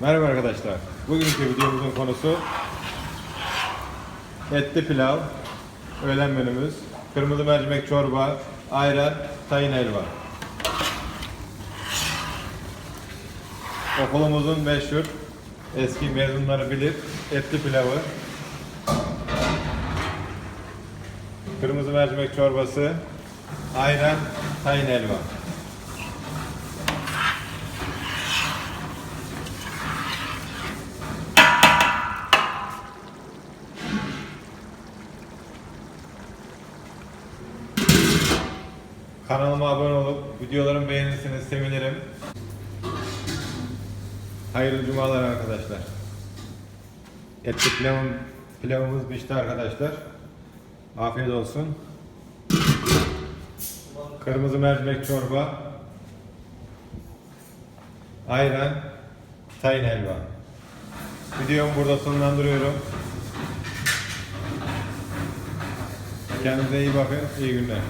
Merhaba arkadaşlar. Bugünkü videomuzun konusu etli pilav, öğlen menümüz, kırmızı mercimek çorba, ayran, tayin helva. Okulumuzun meşhur, eski mezunları bilir, etli pilavı, kırmızı mercimek çorbası, ayran, tayin helva. Kanalıma abone olup videolarımı beğenirseniz sevinirim. Hayırlı cumalar arkadaşlar. Etli pilavım, pilavımız pişti arkadaşlar. Afiyet olsun. Kırmızı mercimek çorba. Ayran. Tayin helva. Videomu burada sonlandırıyorum. Kendinize iyi bakın. İyi günler.